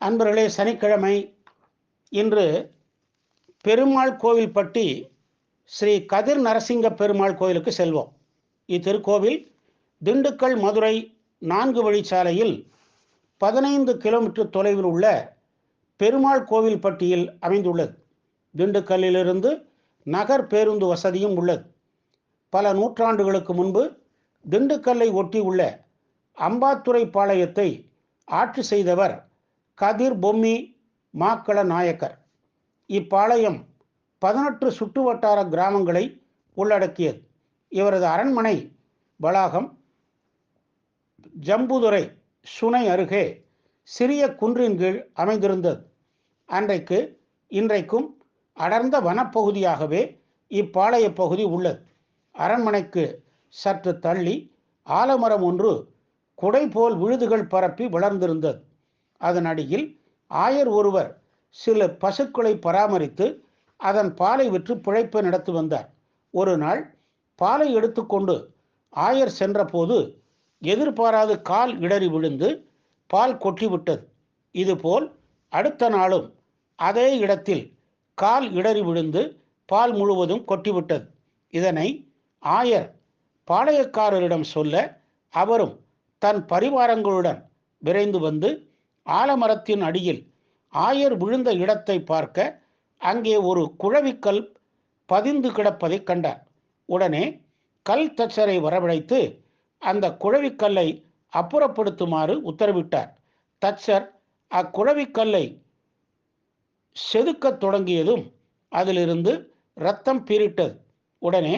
அன்பர்களே சனிக்கிழமை இன்று பெருமாள் கோவில்பட்டி ஸ்ரீ கதிர் நரசிங்க பெருமாள் கோயிலுக்கு செல்வோம். இத்திருக்கோவில் திண்டுக்கல் மதுரை நான்கு வழிச்சாலையில் பதினைந்து கிலோமீட்டர் தொலைவில் உள்ள பெருமாள் கோவில் பட்டியில் அமைந்துள்ளது. திண்டுக்கல்லிலிருந்து நகர் பேருந்து வசதியும் உள்ளது. பல நூற்றாண்டுகளுக்கு முன்பு திண்டுக்கல்லை ஒட்டி உள்ள அம்பாத்துறை பாளையத்தை ஆட்சி செய்தவர் கதிர் பொம்மி மாக்கள நாயக்கர். இப்பாளையம் பதினெட்டு சுற்றுவட்டார கிராமங்களை உள்ளடக்கியது. இவரது அரண்மனை வளாகம் ஜம்புதுரை சுனை அருகே சிறிய குன்றின் கீழ் அமைந்திருந்தது. அன்றைக்கு இன்றைக்கும் அடர்ந்த வனப்பகுதியாகவே இப்பாளைய பகுதி உள்ளது. அரண்மனைக்கு சற்று தள்ளி ஆலமரம் ஒன்று குடை போல் விழுதுகள் பரப்பி வளர்ந்திருந்தது. அதன் அடியில் ஆயர் ஒருவர் சில பசுக்களை பராமரித்து அதன் பாலை விற்று பிழைப்பை நடத்தி வந்தார். ஒரு நாள் பாலை எடுத்துக்கொண்டு ஆயர் சென்றபோது எதிர்பாராது கால் இடறி விழுந்து பால் கொட்டிவிட்டது. இதுபோல் அடுத்த நாளும் அதே இடத்தில் கால் இடறி விழுந்து பால் முழுவதும் கொட்டிவிட்டது. இதனை ஆயர் பாளையக்காரரிடம் சொல்ல அவரும் தன் பரிவாரங்களுடன் விரைந்து வந்து ஆலமரத்தின் அடியில் ஆயர் விழுந்த இடத்தை பார்க்க அங்கே ஒரு குழவிக்கல் பதிந்து கிடப்பதை கண்டார். உடனே கல் தச்சரை வரவழைத்து அந்த குழவிக்கல்லை அப்புறப்படுத்துமாறு உத்தரவிட்டார். தச்சர் அக்குழவிக்கல்லை செதுக்கத் தொடங்கியதும் அதிலிருந்து இரத்தம் பீரிட்டது உடனே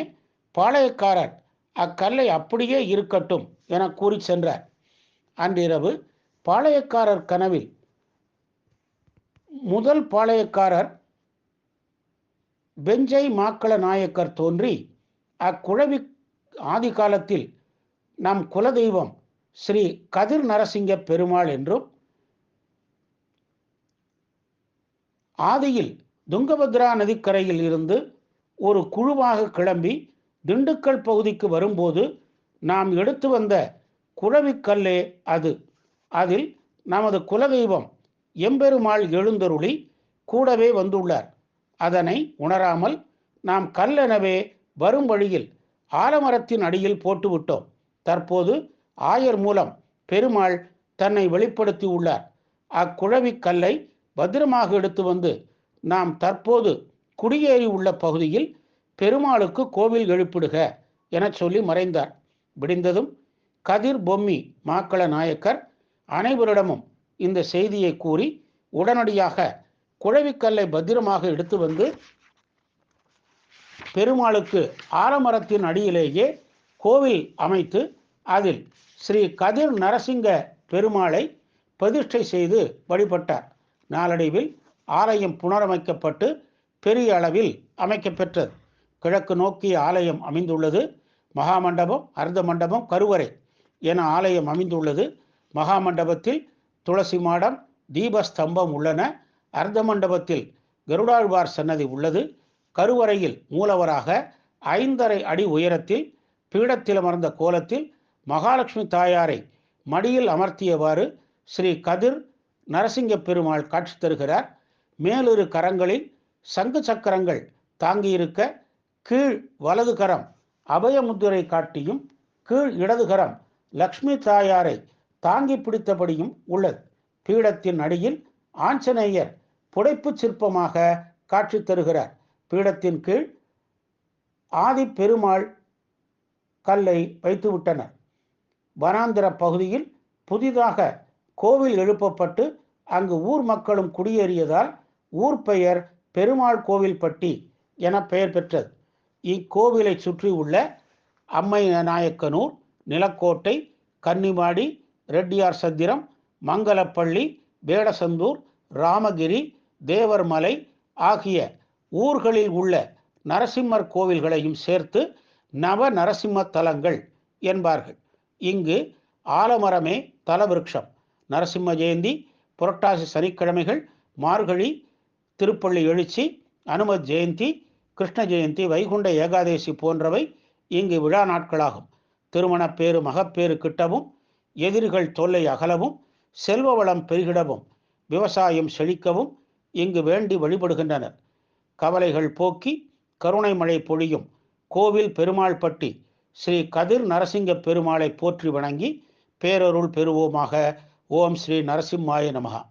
பாளையக்காரர் அக்கல்லை அப்படியே இருக்கட்டும் என கூறி சென்றார். அன்றிரவு பாளையக்காரர் கனவில் முதல் பாளையக்காரர் பெஞ்சை மாக்கள நாயக்கர் தோன்றி அக்குழவி ஆதி காலத்தில் நம் குலதெய்வம் ஸ்ரீ கதிர் நரசிங்க பெருமாள் என்றும் ஆதியில் துங்கபத்ரா நதிக்கரையில் இருந்து ஒரு குழுவாக கிளம்பி திண்டுக்கல் பகுதிக்கு வரும்போது நாம் எடுத்து வந்த குழவிக்கல்லே அது அதில் நமது குலதெய்வம் எம்பெருமாள் எழுந்தருளி கூடவே வந்துள்ளார். அதனை உணராமல் நாம் கல்லெனவே வரும் வழியில் ஆலமரத்தின் அடியில் போட்டுவிட்டோம். தற்போது ஆயர் மூலம் பெருமாள் தன்னை வெளிப்படுத்தி உள்ளார். அக்குழவி கல்லை பத்திரமாக எடுத்து வந்து நாம் தற்போது குடியேறி உள்ள பகுதியில் பெருமாளுக்கு கோவில் எழுப்பிடுக என சொல்லி மறைந்தார். விடிந்ததும் கதிர் பொம்மி மாக்கள நாயக்கர் அனைவரிடமும் இந்த செய்தியை கூறி உடனடியாக குழவிக்கல்லை பத்திரமாக எடுத்து வந்து பெருமாளுக்கு ஆலமரத்தின் அடியிலேயே கோவில் அமைத்து அதில் ஸ்ரீ கதிர் நரசிங்க பெருமாளை பிரதிஷ்டை செய்து வழிபட்டார். நாளடைவில் ஆலயம் புனரமைக்கப்பட்டு பெரிய அளவில் அமைக்கப்பெற்றது. கிழக்கு நோக்கிய ஆலயம் அமைந்துள்ளது. மகாமண்டபம் அர்த்த மண்டபம் கருவறை என ஆலயம் அமைந்துள்ளது. மகாமண்டபத்தில் துளசி மாடம் தீபஸ்தம்பம் உள்ளன. அர்த்த மண்டபத்தில் கருடாழ்வார் சன்னதி உள்ளது. கருவறையில் மூலவராக ஐந்தரை அடி உயரத்தில் பீடத்தில் அமர்ந்த கோலத்தில் மகாலட்சுமி தாயாரை மடியில் அமர்த்தியவாறு ஸ்ரீ கதிர் நரசிங்க பெருமாள் காட்சி தருகிறார். மேலிரு கரங்களில் சங்கு சக்கரங்கள் தாங்கியிருக்க கீழ் வலது கரம் அபயமுத்திரை காட்டியும் கீழ் இடது கரம் லக்ஷ்மி தாயாரை தாங்கி பிடித்தபடியும் உள்ளது. பீடத்தின் அடியில் ஆஞ்சநேயர் புடைப்பு சிற்பமாக காட்சி தருகிறார். பீடத்தின் கீழ் ஆதி பெருமாள் கல்லை வைத்துவிட்டனர். வனாந்திர பகுதியில் புதிதாக கோவில் எழுப்பப்பட்டு அங்கு ஊர் மக்களும் குடியேறியதால் ஊர் பெயர் பெருமாள் கோவில்பட்டி என பெயர் பெற்றது. இக்கோவிலை சுற்றி உள்ள அம்மை நாயக்கனூர் நிலக்கோட்டை கன்னிமாடி ரெட்டியார் சத்திரம் மங்களப்பள்ளி வேடசந்தூர் ராமகிரி தேவர்மலை ஆகிய ஊர்களில் உள்ள நரசிம்மர் கோவில்களையும் சேர்த்து நவ நரசிம்ம தலங்கள் என்பார்கள். இங்கு ஆலமரமே தலவிருட்சம் நரசிம்ம ஜெயந்தி புரட்டாசி சனிக்கிழமைகள் மார்கழி திருப்பள்ளி எழுச்சி அனுமத் ஜெயந்தி கிருஷ்ண ஜெயந்தி வைகுண்ட ஏகாதேசி போன்றவை இங்கு விழா நாட்களாகும். திருமணப்பேறு மகப்பேறு கிட்டவும் எதிரிகள் தொல்லை அகலவும் செல்வ வளம் பெருகிடவும் விவசாயம் செழிக்கவும் இங்கு வேண்டி வழிபடுகின்றனர். கவலைகள் போக்கி கருணை மழை பொழியும். கோவில் பெருமாள்பட்டி ஸ்ரீ கதிர் நரசிங்க பெருமாளை போற்றி வணங்கி பேரருள் பெறுவோமாக. ஓம் ஸ்ரீ நரசிம்மாய நமகா